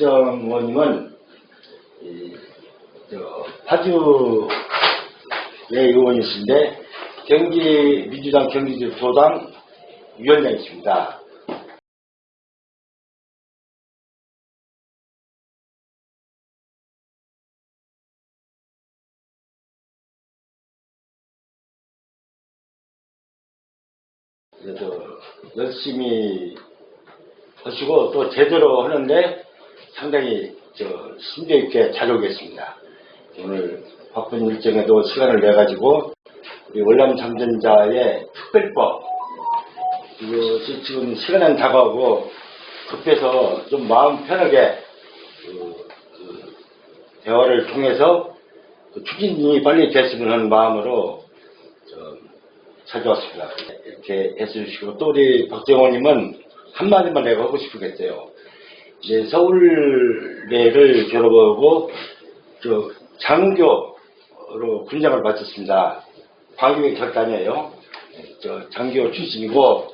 박정 의원님은 이, 저, 파주의 의원이신데 경기 민주당 경기도당 위원장이십니다. 열심히 하시고 또 제대로 하는데 상당히 저 심도 있게 잘 오겠습니다. 오늘 바쁜 일정에도 시간을 내 가지고 우리 월남 잠전자의 특별법 이것이 지금 시간은 다가오고 급해서 좀 마음 편하게 그, 그 대화를 통해서 그 추진이 빨리 됐으면 하는 마음으로 저 찾아왔습니다. 이렇게 해주시고 또 우리 박정호님은 한마디만 내가 하고 싶겠어요. 이제 서울대를 졸업하고 저 장교로 군장을 마쳤습니다. 광교의 결단이에요. 저 장교 출신이고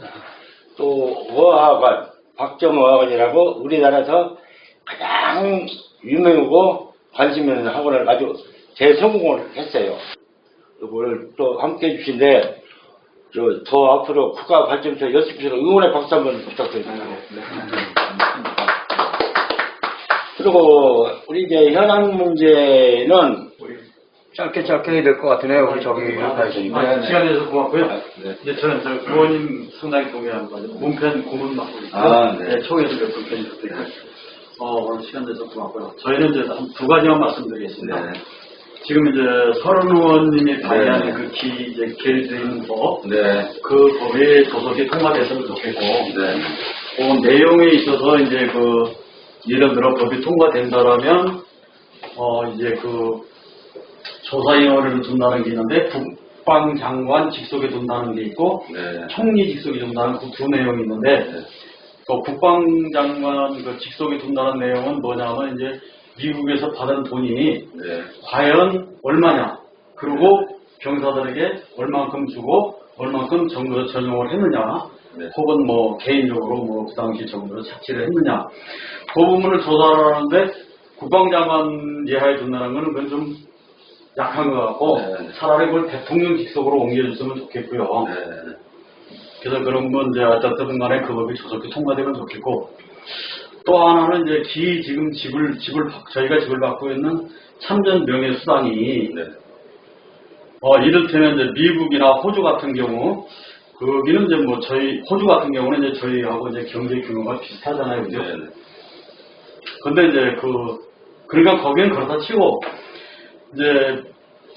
또 어학원 박정어학원이라고 우리나라에서 가장 유명하고 관심 있는 학원을 아주 대성공을 했어요. 이걸 또 함께 해주신데 저, 더 앞으로 국가 발전소 열심히로 응원의 박수 한번 부탁드립니다. 그리고 우리 이제 현안 문제는 짧게 짧게 해야 될 것 같으네요. 우리 저기 회사에서니까. 아, 시간에 대해서 고맙고요. 네. 이제 저는 저 부모님 상당히 동의하는 거죠. 문편 고문 맡고 있고, 아, 네. 네, 총에서 몇 분편이 있고, 어, 오늘 시간 내서 고맙고요. 저희는 이제 한 두 가지만 말씀드리겠습니다. 네. 지금 이제 서른 의원님이 발의하는 그 기, 이제 계류되는 법, 네. 그 법의 조속히 통과됐으면 좋겠고, 네. 그 내용에 있어서 이제 그, 예를 들어 법이 통과된다라면, 어, 이제 그, 조사위원회를 둔다는 게 있는데, 국방장관 직속에 둔다는 게 있고, 네. 총리 직속에 둔다는 그 두 내용이 있는데, 그 국방장관 그 직속에 둔다는 내용은 뭐냐면, 이제 미국에서 받은 돈이 네. 과연 얼마냐, 그리고 병사들에게 얼만큼 주고, 얼만큼 정부에서 전용을 했느냐, 네. 혹은 뭐 개인적으로 뭐 그 당시 정부에서 착취를 했느냐, 그 부분을 조사를 하는데, 국방장관 예하에 둔다는 거는 그건 좀 약한 것 같고, 네. 차라리 그걸 대통령 직속으로 옮겨줬으면 좋겠고요. 네. 그래서 그런 건 이제 어쨌든 간에 그 법이 조속히 통과되면 좋겠고 또 하나는 이제 기 지금 집을 집을 받- 저희가 집을 받고 있는 참전 명예 수당이 네. 어 이를테면 이제 미국이나 호주 같은 경우 거기는 이제 뭐 저희 호주 같은 경우는 이제 저희하고 이제 경제 규모가 비슷하잖아요, 그죠? 네. 근데 이제 그 그러니까 거기는 그렇다 치고 이제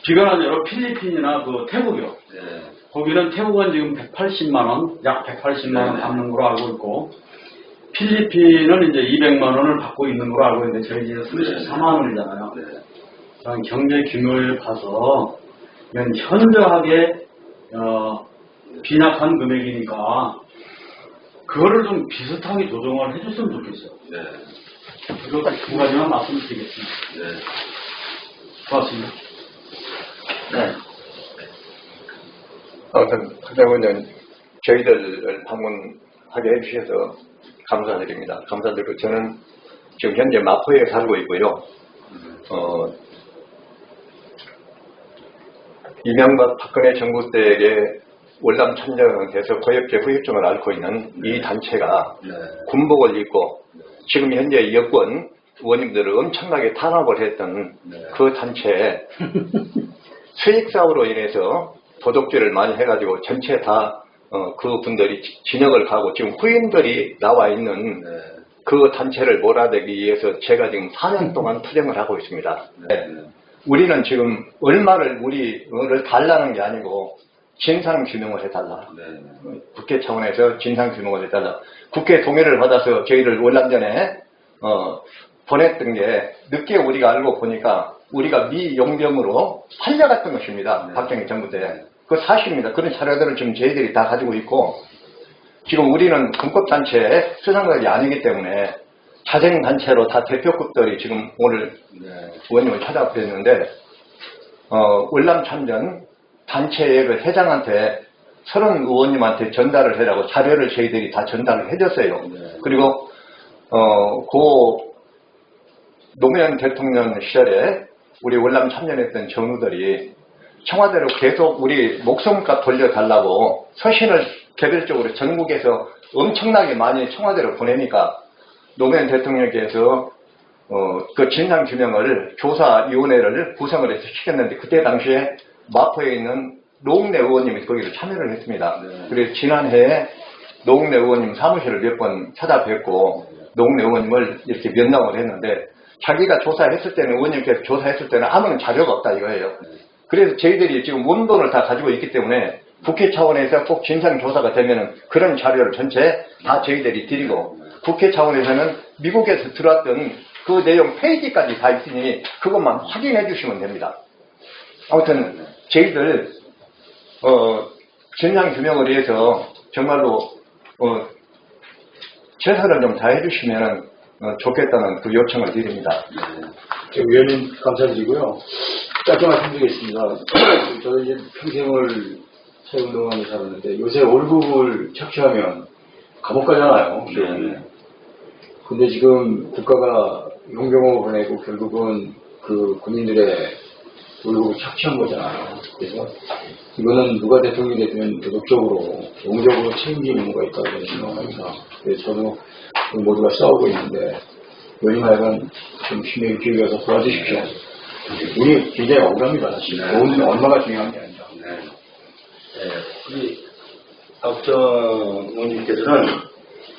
비관한 여러 필리핀이나 그 태국이요. 네. 거기는 태국은 지금 180만 원, 약 180만 원 네네. 받는 걸로 알고 있고, 필리핀은 이제 200만 원을 받고 있는 걸로 알고 있는데 저희 집은 34만 원이잖아요. 네. 경제 규모를 봐서 이건 현저하게 어, 빈약한 금액이니까 그거를 좀 비슷하게 조정을 해줬으면 좋겠어요. 네. 그것까지 두 가지만 말씀드리겠습니다. 네. 고맙습니다. 네. 아무튼 그러면 저희들을 방문하게 해주셔서 감사드립니다. 감사드리고 저는 지금 현재 마포에 살고 있고요. 어, 이명박 박근혜 정부 때에 월남 참전에서 거역제 후유증을 앓고 있는 이 단체가 네. 군복을 입고 지금 현재 여권 의원님들을 엄청나게 탄압을 했던 네. 그 단체에 수익 사업으로 인해서 도둑질을 많이 해가지고 전체 다 어, 그 분들이 지- 진역을 가고 지금 후임들이 나와 있는 네. 그 단체를 몰아내기 위해서 제가 지금 4년 동안 투쟁을 하고 있습니다. 네. 우리는 지금 얼마를 우리를 달라는 게 아니고 진상 규명을 해달라. 네. 국회 차원에서 진상 규명을 해달라. 국회 동의를 받아서 저희를 월남전에 어, 보냈던 게 늦게 우리가 알고 보니까 우리가 미용병으로 팔려갔던 것입니다. 네. 박정희 정부 때. 그 사실입니다. 그런 자료들을 지금 저희들이 다 가지고 있고 지금 우리는 군법단체의 수상자들이 아니기 때문에 자생단체로 다 대표급들이 지금 오늘 네. 의원님을 찾아뵙는데 어, 월남 참전 단체의 그 회장한테 서른 의원님한테 전달을 해라고 자료를 저희들이 다 전달을 해줬어요. 네. 그리고 어, 고 노무현 대통령 시절에 우리 월남 참여했던 전우들이 청와대로 계속 우리 목숨값 돌려달라고 서신을 개별적으로 전국에서 엄청나게 많이 청와대로 보내니까 노무현 대통령께서 어, 그 진상규명을 조사위원회를 구성을 해서 시켰는데 그때 당시에 마포에 있는 노웅래 의원님이 거기를 참여를 했습니다. 네. 그래서 지난해에 노웅래 의원님 사무실을 몇 번 찾아뵙고 노웅래 의원님을 이렇게 면담을 했는데 자기가 조사했을 때는 의원님께서 조사했을 때는 아무런 자료가 없다 이거예요. 그래서 저희들이 지금 원본을 다 가지고 있기 때문에 국회 차원에서 꼭 진상조사가 되면은 그런 자료를 전체 다 저희들이 드리고 국회 차원에서는 미국에서 들어왔던 그 내용 페이지까지 다 있으니 그것만 확인해 주시면 됩니다. 아무튼 저희들 어, 진상규명을 위해서 정말로 어, 최선을 좀 다해 주시면 좋겠다는 그 요청을 드립니다. 저 위원님 감사드리고요. 짧게 말씀드리겠습니다. 저는 이제 평생을 사회운동하며 살았는데 요새 월급을 착취하면 감옥 가잖아요. 네. 근데 지금 국가가 용병을 보내고 결국은 그 국민들의 월급을 착취한 거잖아요. 그래서 이거는 누가 대통령이 되든 도덕적으로, 영적으로 책임질 의무가 있다고 생각합니다. 그래서 저도 모두가 싸우고 있는데 하여간 좀 힘을 기울여서 도와주십시오. 우리 굉장히 억울합니다, 사실. 돈은 얼마가 중요한 게 아니라. 네, 우리 박정 의원님께서는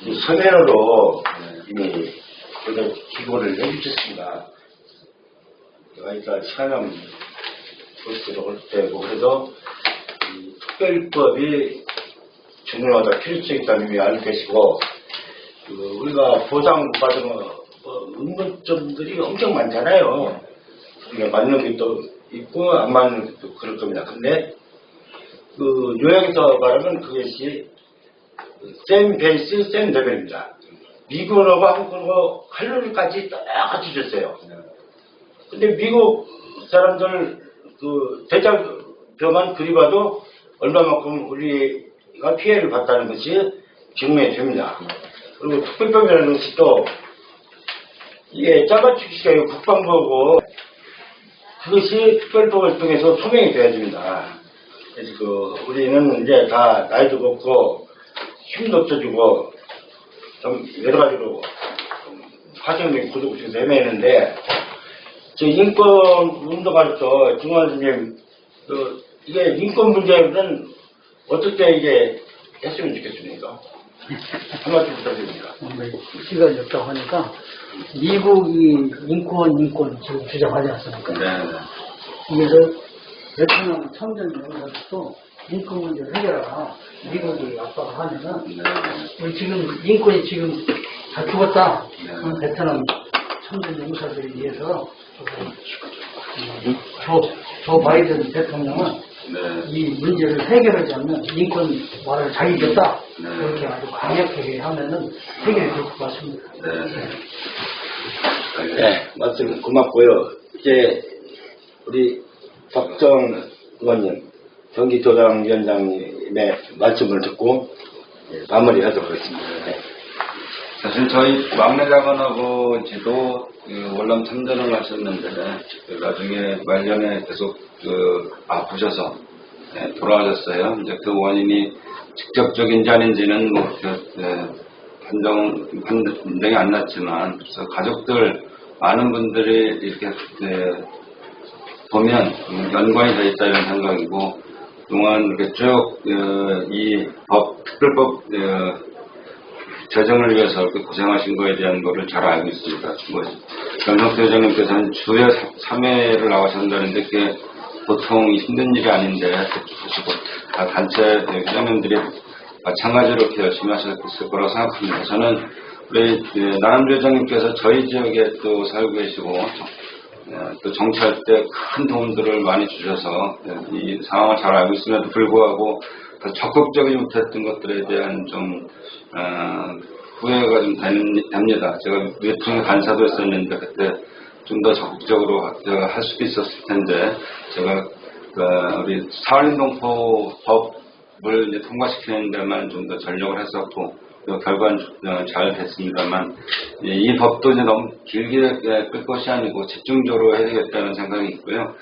이 서면으로 이미 기고를 해주셨습니다. 그러니까 시 볼수록 되고 그래도 이 특별법이 필요성이 있다는 이미 알고 계시고 그 우리가 보상 받은 뭐 의문점들이 엄청 많잖아요. 그러니까 맞는 게 또 있고 안 맞는 게 또 그럴 겁니다. 근데 그 요약해서 말하면 그것이 센 베이스 센 레벨입니다. 미국하고 한국하고 칼로리까지 똑같이 줬어요. 근데 미국 사람들 그 대장표만 그리봐도 얼마만큼 우리가 피해를 봤다는 것이 증명이 됩니다. 그리고 특별법이라는 것이 또 이게 시간에 국방부고 그것이 특별법을 통해서 소명이 돼야 됩니다. 그래서 그 우리는 이제 다 나이도 먹고 힘도 없어지고 좀 여러 가지로 좀 화정적인 속에서 헤매는데 저 인권 운동할 때 중환 선생님 그 이게 인권 문제는 어떻게 이게 했으면 좋겠습니까? 한 말씀 부탁드립니다. 시간이 없다고 하니까 미국이 인권 인권 지금 주장하지 않습니까? 네. 그래서 베트남 참전 연구도 인권 문제를 해결하라 미국이 압박을 하면은 우리 지금 인권이 지금 다 죽었다 그럼 베트남 참전 용사들을 위해서 음, 조, 조 바이든 대통령은 이 문제를 해결하지 않는 인권 말을 자기가 없다 그렇게 아주 강력하게 하면은 해결이 될 것 같습니다. 네, 말씀 고맙고요. 이제 우리 박정 의원님, 경기도당 위원장님의 말씀을 듣고 예, 마무리하도록 하겠습니다. 네. 사실 저희 막내 장관하고 지도 그 월남 참전을 하셨는데 그 나중에 말년에 계속 그 아프셔서 예, 돌아가셨어요. 이제 그 원인이 직접적인지 아닌지는 뭐 그, 예, 판정 판정이 안 났지만 그래서 가족들 많은 분들이 이렇게 예, 보면 음, 연관이 돼 있다 이런 생각이고 그동안 이렇게 쭉이 법 특별법 어, 재정을 위해서 이렇게 고생하신 거에 대한 거를 잘 알고 있습니다. 뭐, 변성태 회장님께서는 주에 3회를 나가셨다는데 그게 보통 힘든 일이 아닌데 다 단체 회장님들이 마찬가지로 이렇게 열심히 하셨을 거라고 생각합니다. 저는 우리 그 나남주 회장님께서 저희 지역에 또 살고 계시고 어, 또 정치할 때 큰 도움들을 많이 주셔서 예, 이 상황을 잘 알고 있음에도 불구하고 더 적극적이지 못했던 것들에 대한 좀 어, 후회가 좀 됩니다. 제가 외통의 간사도 했었는데 그때 좀 더 적극적으로 할 수도 있었을 텐데 제가 그 우리 사활운동포 법을 이제 통과시키는 데만 좀 더 전력을 했었고 그 결과는 어, 잘 됐습니다만 예, 이 법도 이제 너무 길게 예, 끌 것이 아니고 집중적으로 해야 되겠다는 생각이 있고요.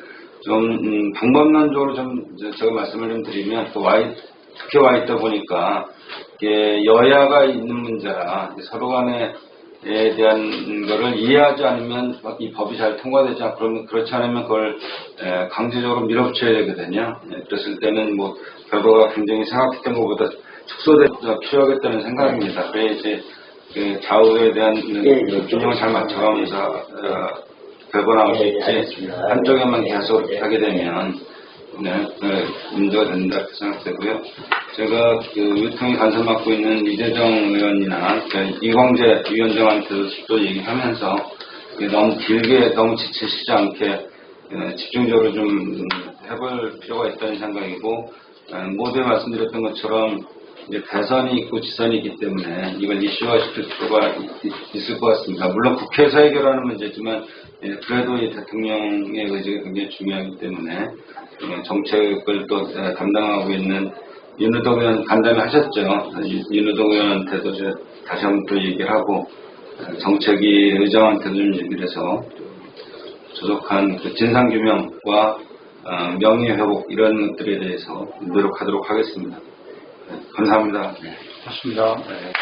좀 음, 방법론적으로 좀 제가 말씀을 좀 드리면 또 와, 있- 특히 와 있다 보니까 이게 여야가 있는 문제라 서로 간에 에 대한 거를 이해하지 않으면 이 법이 잘 통과되지 않고 그러면 그렇지 않으면 그걸 에, 강제적으로 밀어붙여야 되거든요. 예, 그랬을 때는 뭐 결과가 굉장히 생각했던 것보다 축소돼 필요하겠다는 생각입니다. 그래 이제 그 좌우에 대한 그 균형을 잘 맞춰가면서 어, 결과 나올 수 있지 한쪽에만 계속 하게 되면 네, 네, 문제가 된다 이렇게 생각되고요. 제가 그 유통위 간섭 맡고 있는 이재정 의원이나 그 이광재 위원장한테도 또 얘기하면서 너무 길게 너무 지치시지 않게 에, 집중적으로 좀 해볼 필요가 있다는 생각이고 에, 모두에 말씀드렸던 것처럼 이제 대선이 있고 지선이 있기 때문에 이걸 이슈화시킬 있- 있을 것 같습니다. 물론 국회에서 해결하는 문제지만 예, 그래도 이 대통령의 의지가 굉장히 중요하기 때문에 예, 정책을 또 에, 담당하고 있는 윤우덕 의원 간담회 하셨죠. 유- 윤우덕 의원한테도 다시 한번 또 얘기를 하고 에, 정책위 의장한테도 좀 얘기를 해서 조속한 그 진상규명과 어, 명예회복 이런 것들에 대해서 노력하도록 하겠습니다. 네, 감사합니다. 맞습니다. 네.